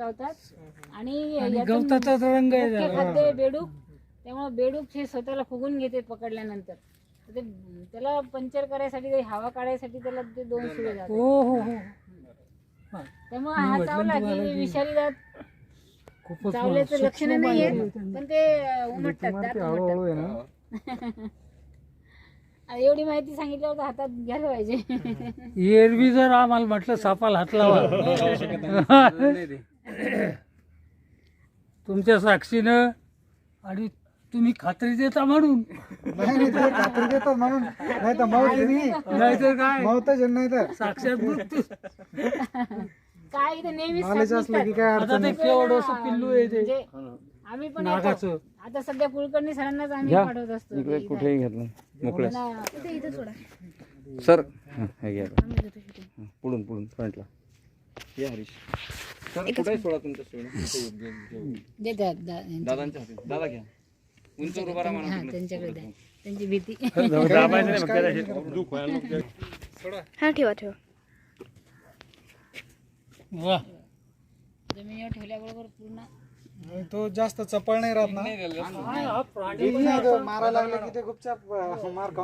चावतात आणि आणि याचं गवताचा रंग आहे मुख्य त्याला. खाद्य आहे बेडूक. त्यामुळे बेडूक हे स्वतःला फुगून घेते पकडल्यानंतर. तर ते त्याला पंचर करायसाठी ते हवा काढायसाठी त्याला ते दोन सुळे जातात हो हो हो. हा, त्यामुळे मी हा म्हटलं चावला तुम्हाला की की- विषारी दात खूपच चावल्याचं सूक्ष्म लक्षण नाही माहिती आहेत आहे. पण ते अं, उमटतात दात हळूहळू उमटतात. ना? एवढी माहिती सांगितल्यावर तर हातात घ्यायला पाहिजे. एरवी जर आम्हाला म्हटलं सापाला हात लावा. तुमच्या साक्षीनं आणि तुम्ही खात्री देता म्हणून. नाही नाही ते खात्री देतात म्हणून. नाही तर मौत नाही नाहीतर काय? मौतच नाही तर साक्षात मृत्यू. काय इथे नेहमीच नॉलेज असलं की. काय आता अडचण ते नाही. केवढं पिल्लू आहे ते. म्हणजे आम्ही पण येतो. नागाचं. आता सध्या कुलकर्णी सरांनाच आम्ही घ्या. पाठवत असतो इकडे इथं. कुठेही घेतलं मोकळे ना- सर हं, हे घ्या. पुढून पुढून फ्रंटला या हरीश. कुठे सोडा तुमच्या सोडून देतात दा- दादांच्या हाती. दादा घ्या. उंचवर उभा राहा हा म्हणा त्यांच्याकडे द्या. त्यांची भीती. हा ठेवा ठेवा. वा. जमिनीवर ठेवल्याबरोबर पूर्ण. तो जास्त चपळ नाही राहत ना. हा, हा प्राणी मारायला लागले की ते गुपचाप अं, मार खाऊन.